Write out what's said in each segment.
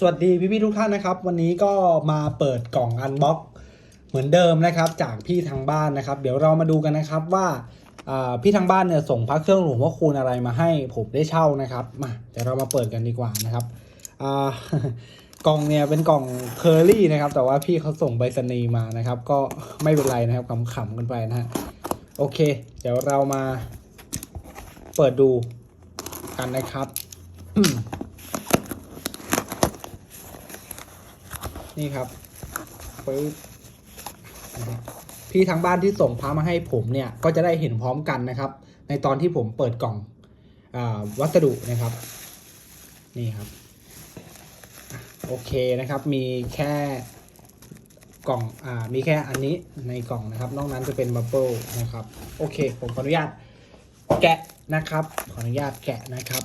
สวัสดีพี่ๆทุกท่านนะครับ วันนี้ก็มาเปิดกล่องอันบ็อกเหมือนเดิมนะครับ จากพี่ทางบ้านนะครับ เดี๋ยวเรามาดูกันนะครับว่าพี่ทางบ้านเนี่ยส่งพระเครื่องหลวงพ่อคูณอะไรมาให้ผมได้เช่านะครับมาเดี๋ยวเรามาเปิดกันดีกว่านะครับกล่องเนี่ยเป็นกล่องเคอรี่นะครับ แต่ว่าพี่เขาส่งใบสนีมานะครับ ก็ไม่เป็นไรนะครับขำๆกันไปนะฮะโอเค เดี๋ยวเรามาเปิดดูกันนะครับ นี่ครับปึ๊บพี่ทางบ้านที่ส่งพระมาให้ผมเนี่ยก็จะได้เห็นพร้อมกันนะครับ ในตอนที่ผมเปิดกล่องอวัสดุนะครับ นี่ครับ โอเคนะครับ มีแค่กล่องอมีแค่อันนี้ในกล่องนะครับ นอกนั้นจะเป็นบับเบิลนะครับ โอเค ผมขออนุญาตแกะนะครับ ขออนุญาตแกะนะครับ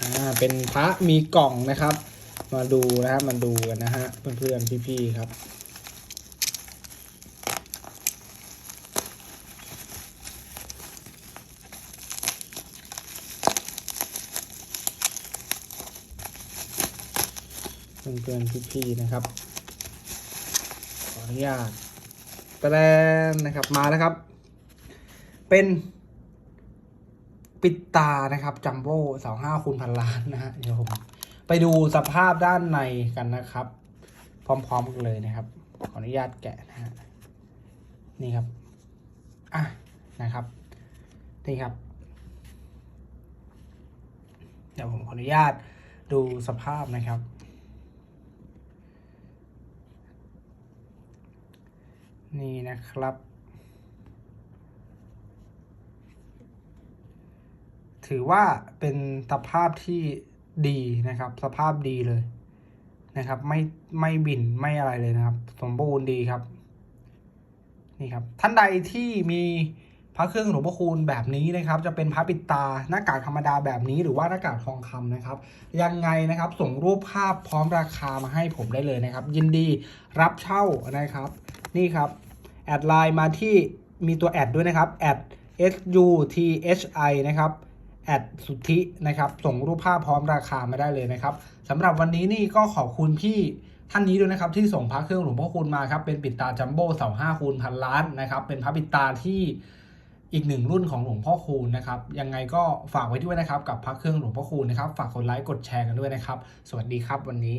อ่า เป็นพระมีกล่องนะครับ มาดูนะครับมาดูกันนะฮะเพื่อนๆพี่ๆครับเพื่อนๆพี่ๆนะครับ ขออนุญาตแปลนนะครับมาแล้วครับ เป็น ปิดตานะครับจัมโบ้เสาห้าคูณพันล้านนะฮะเดี๋ยวผมไปดูสภาพด้านในกันนะครับ พร้อมๆกันเลยนะครับ ขออนุญาตแกะนะฮะนี่ครับอะนะครับนี่ครับเดี๋ยวผมขออนุญาตดูสภาพนะครับ นี่นะครับ ถือว่าเป็นสภาพที่ดีนะครับ สภาพดีเลยนะครับ ไม่ไม่บินไม่อะไรเลยนะครับ สมบูรณ์ดีครับ นี่ครับ ท่านใดที่มีพระเครื่องหลวงพ่อคูณแบบนี้นะครับ จะเป็นพระปิดตาหน้ากากธรรมดาแบบนี้หรือว่าหน้ากากทองคำนะครับ ยังไงนะครับ ส่งรูปภาพพร้อมราคามาให้ผมได้เลยนะครับ ยินดีรับเช่านะครับ นี่ครับ แอดไลน์มาที่มีตัวแอดด้วยนะครับแอด s u t h i นะครับ แอดสุทธินะครับ ส่งรูปภาพพร้อมราคามาได้เลยนะครับสำหรับวันนี้นี่ก็ขอบคุณพี่ท่านนี้ด้วยนะครับที่ส่งพระเครื่องหลวงพ่อคูณมาครับเป็นปิดตาจัมโบ้เสาห้าคูณพันล้านนะครับเป็นพระปิดตาที่อีกหนึ่งรุ่นของหลวงพ่อคูณนะครับยังไงก็ฝากไว้ด้วยนะครับกับพระเครื่องหลวงพ่อคูณนะครับฝากกดไลค์กดแชร์กันด้วยนะครับ สวัสดีครับวันนี้